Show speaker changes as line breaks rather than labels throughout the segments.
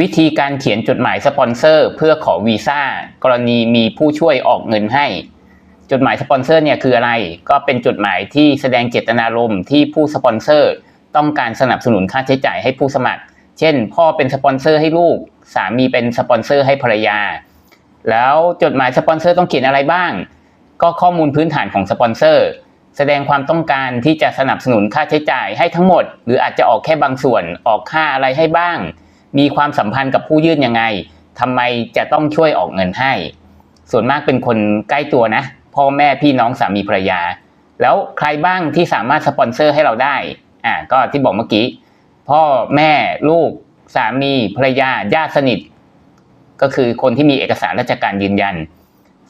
วิธีการเขียนจดหมายสปอนเซอร์ เพื่อขอวีซ่ากรณีมีผู้ช่วยออกเงินให้ จดหมายสปอนเซอร์เนี่ยคืออะไร ก็เป็นจดหมายที่แสดงเจตนารมณ์ที่ผู้สปอนเซอร์ ต้องการสนับสนุนค่าใช้จ่ายให้ผู้สมัคร เช่น พ่อเป็นสปอนเซอร์ให้ลูก สามีเป็นสปอนเซอร์ให้ภรรยา แล้วจดหมายสปอนเซอร์ต้องเขียนอะไรบ้าง ก็ข้อมูลพื้นฐานของสปอนเซอร์แสดงความต้องการที่จะสนับสนุนค่าใช้จ่ายให้ทั้งหมด หรืออาจจะออกแค่บางส่วนออกค่าอะไรให้บ้าง มีความสัมพันธ์กับผู้ยื่นยังไงทำไมจะต้องช่วยออกเงินให้ ส่วนมากเป็นคนใกล้ตัวนะ พ่อแม่พี่น้องสามีภรรยา แล้วใครบ้างที่สามารถสปอนเซอร์ให้เราได้อ่าก็ที่บอกเมื่อกี้ พ่อแม่ลูกสามีภรรยาญาติสนิท ก็คือคนที่มีเอกสารราชการยืนยัน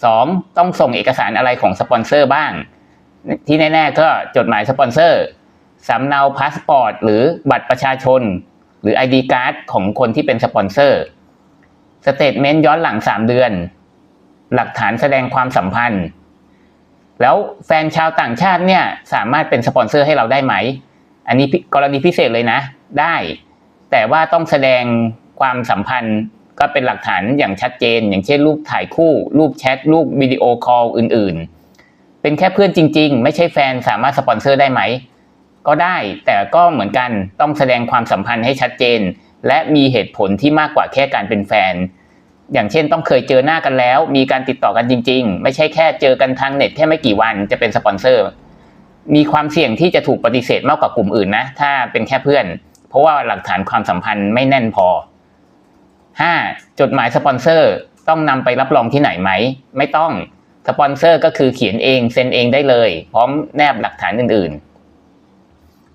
สองต้องส่งเอกสารอะไรของสปอนเซอร์บ้าง ที่แน่ ๆ ก็จดหมายสปอนเซอร์สำเนาพาสปอร์ตหรือบัตรประชาชน หรือ ID การ์ดของคนที่เป็นสปอนเซอร์สเตทเมนต์ย้อนหลัง 3 เดือน หลักฐานแสดงความสัมพันธ์ แล้วแฟนชาวต่างชาติเนี่ยสามารถเป็นสปอนเซอร์ให้เราได้ไหม อันนี้กรณีพิเศษเลยนะ ได้ แต่ว่าต้องแสดงความสัมพันธ์ก็เป็นหลักฐานอย่างชัดเจน อย่างเช่นรูปถ่ายคู่ รูปแชท รูปวิดีโอคอลอื่นๆ เป็นแค่เพื่อนจริง ๆ ไม่ใช่แฟนสามารถสปอนเซอร์ได้ไหม ก็ได้ แต่ก็เหมือนกันต้องแสดงความสัมพันธ์ให้ชัดเจน และมีเหตุผลที่มากกว่าแค่การเป็นแฟน อย่างเช่นต้องเคยเจอหน้ากันแล้ว มีการติดต่อกันจริง ๆ ไม่ใช่แค่เจอกันทางเน็ตแค่ไม่กี่วันจะเป็นสปอนเซอร์ มีความเสี่ยงที่จะถูกปฏิเสธมากกว่ากลุ่มอื่นนะ ถ้าเป็นแค่เพื่อน เพราะว่าหลักฐานความสัมพันธ์ไม่แน่นพอ 5. จดหมายสปอนเซอร์ต้องนำไปรับรองที่ไหนไหม ไม่ต้องสปอนเซอร์ก็คือเขียนเองเซ็นเองได้เลย พร้อมแนบหลักฐานอื่นๆ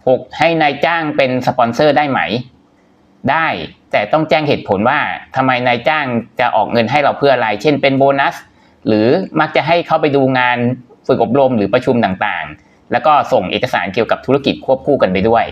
6. ให้นายจ้างเป็นสปอนเซอร์ได้ไหม ได้แต่ต้องแจ้งเหตุผลว่าทำไมนายจ้างจะออกเงินให้เราเพื่ออะไร เช่นเป็นโบนัส หรือมักจะให้เข้าไปดูงานฝึกอบรมหรือประชุมต่างๆ แล้วก็ส่งเอกสารเกี่ยวกับธุรกิจควบคู่กันไปด้วย